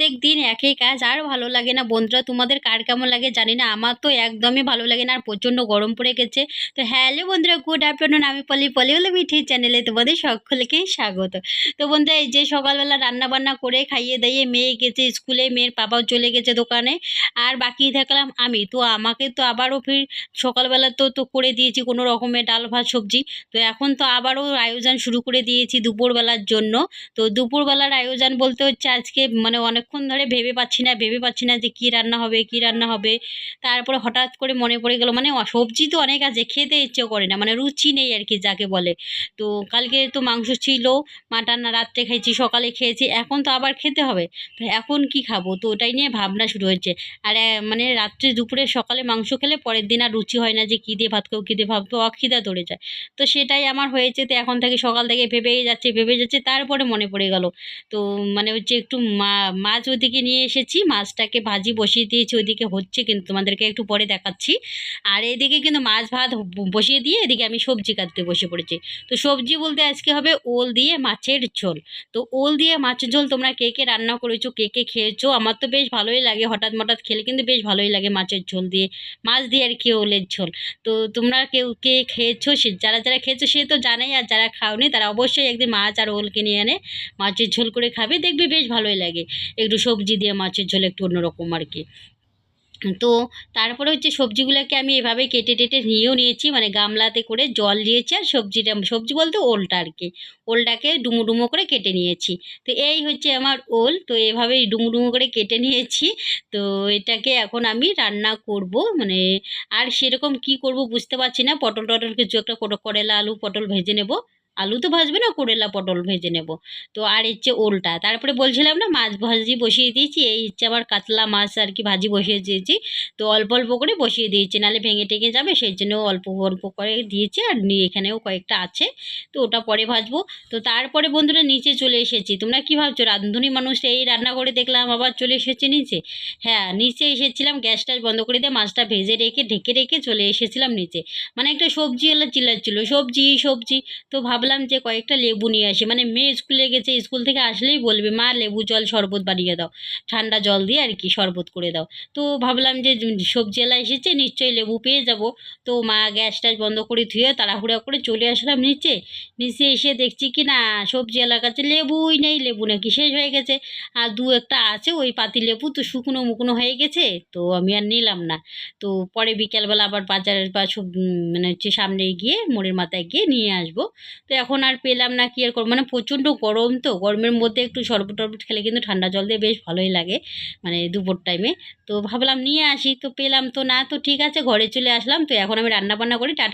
প্রত্যেক দিন একই কাজ, আর ভালো লাগে না। বন্ধুরা, তোমাদের কার কেমন লাগে জানি না। আমার তো একদমই ভালো লাগে না, আর প্রচণ্ড গরম পড়ে গেছে। তো হ্যালো বন্ধুরা গুড আফটারনুন আমি পলি পলি হলো মিঠি চ্যানেলে তোমাদের সকলকেই স্বাগত। তো বন্ধুরা, এই যে সকালবেলা রান্না বান্না করে খাইয়ে দাইয়ে মেয়ে গেছে স্কুলে, মেয়ের বাবাও চলে গেছে দোকানে। আর বাকি থাকলাম আমি। তো আমাকে তো আবারও ফির সকালবেলা তো তো করে দিয়েছি কোনো রকমের ডাল ভাত, সবজি। তো এখন তো আবারও আয়োজন শুরু করে দিয়েছি দুপুরবেলার জন্য। তো দুপুরবেলার আয়োজন বলতে হচ্ছে আজকে মানে অনেকক্ষণ ধরে ভেবে পাচ্ছি না, ভেবে পাচ্ছি না যে কী রান্না হবে, কী রান্না হবে। তারপরে হঠাৎ করে মনে পড়ে গেলো মানে সবজি তো অনেক আছে, খেতে ইচ্ছে করে না মানে রুচি নেই আর কি যাকে বলে। তো কালকে তো মাংস ছিল, মাটন রাত্রে খেয়েছি সকালে খেয়েছি, এখন তো আবার খেতে হবে। তো এখন কি খাব? তো ওটাই নিয়ে ভাবনা শুরু হয়েছে। আর মানে রাত্রে দুপুরে সকালে মাংস খেলে পরের দিন আর রুচি হয় না যে কী দিয়ে ভাত খাব, কী দিয়ে ভাত খাব, অখিদা ধরে যায়। তো সেটাই আমার হয়েছে, তো এখন থেকে সকাল থেকে ভেবেই যাচ্ছে ভেবে যাচ্ছে, তারপরে মনে পড়ে গেল। তো মানে হচ্ছে একটু মা মাছ ওদিকে নিয়ে এসেছি। মাছটাকে ভাজি বসিয়ে দিয়েছি, ওইদিকে হচ্ছে কিন্তু তোমাদেরকে একটু পরে দেখাচ্ছি। আর এদিকে কিন্তু মাছ ভাত বসিয়ে দিয়ে এদিকে আমি সবজি কাটতে বসে পড়েছি। তো সবজি বলতে আজকে হবে ওল দিয়ে মাছের ঝোল। তো ওল দিয়ে মাছের ঝোল তোমরা কে কে রান্না করেছ, কে কে খেয়েছো? আমার তো বেশ ভালোই লাগে, হঠাৎ মঠাৎ খেলে কিন্তু বেশ ভালোই লাগে মাছের ঝোল দিয়ে। মাছ দিয়ে আর কি ওলের ঝোল। তো তোমরা কেউ কে খেয়েছো, সে যারা যারা খেয়েছো সে তো জানাই, আর যারা খাওনি তারা অবশ্যই একদিন মাছ আর ওল কিনে এনে মাছের ঝোল করে খাবে, দেখবে বেশ ভালোই লাগে। একটু সবজি দিয়ে মাছের ঝোল একটু অন্যরকম আর কি। তো তারপরে হচ্ছে সবজিগুলোকে আমি এভাবে কেটে টেটে নিয়েও নিয়েছি মানে গামলাতে করে জল দিয়েছি আর সবজিটা, সবজি বলতে ওলটা আর কি। ওলটাকে ডুমো ডুমো করে কেটে নিয়েছি। তো এই হচ্ছে আমার ওল, তো এভাবেই ডুমো ডুমো করে কেটে নিয়েছি। তো এটাকে এখন আমি রান্না করব মানে আর সেরকম কি করব বুঝতে পারছি না। পটল টটল কিছু একটা কোটো- করেলা আলু, পটল ভেজে নেব। আলু তো ভাজবে না, করেলা পটল ভেজে নেব। তো আর হচ্ছে ওলটা, তারপরে বলছিলাম না, মাছ ভাজি বসিয়ে দিয়েছি, এই হচ্ছে আমার কাতলা মাছ আর কি ভাজি বসিয়ে দিয়েছি। তো অল্প অল্প করে বসিয়ে দিয়েছি, নাহলে ভেঙে টেঙে যাবে, সেই জন্য অল্প অল্প করে দিয়েছি আর এখানেও কয়েকটা আছে। তো ওটা পরে ভাজবো। তো তারপরে বন্ধুরা নিচে চলে এসেছি। তোমরা কি ভাবছ, রাঁধুনি মানুষ এই রান্না করে দেখলাম, আবার চলে এসেছে নিচে? হ্যাঁ নিচে এসেছিলাম গ্যাসটা বন্ধ করে দিয়ে মাছটা ভেজে রেখে, ঢেকে রেখে চলে এসেছিলাম নিচে। মানে একটা সবজি এলা চিল্লাচ্ছিল সবজি সবজি। তো ভাবলাম যে কয়েকটা লেবু নিয়ে আসি। মানে মেয়ে স্কুলে গেছে, স্কুল থেকে আসলেই বলবে, মা, লেবু, জল, শরবত বানিয়ে দাও। ঠান্ডা জল দিয়ে আর কি শরবত করে দাও। তো ভাবলাম যে সবজি সবজিওয়ালা এসেছে, নিশ্চয়ই লেবু পেয়ে যাব। তো মা গ্যাস ট্যাস বন্ধ করে ধুয়ে তাড়াহুড়া করে চলে আসলাম নিচে। নিচে এসে দেখছি কি না, সবজি সবজিওয়ালার কাছে লেবুই নেই, লেবু নাকি শেষ হয়ে গেছে। আর দু একটা আছে, ওই পাতি লেবু তো শুকনো মুকনো হয়ে গেছে, তো আমি আর নিলাম না। তো পরে বিকেলবেলা আবার বাজারের বা সব মানে হচ্ছে সামনে গিয়ে মোড়ের মাথায় গিয়ে নিয়ে আসব। তো এখন আর পেলাম না, কি আর করব? মানে প্রচণ্ড গরম তো, গরমের মধ্যে একটু শরবত টরবত খেলে কিন্তু ঠান্ডা জল দিয়ে বেশ ভালোই লাগে মানে দুপুর টাইমে তো ভাবলাম নিয়ে আসি, তো পেলাম তো না, তো ঠিক আছে, ঘরে চলে আসলাম, তো এখন আমি রান্না বান্না করি, টাটা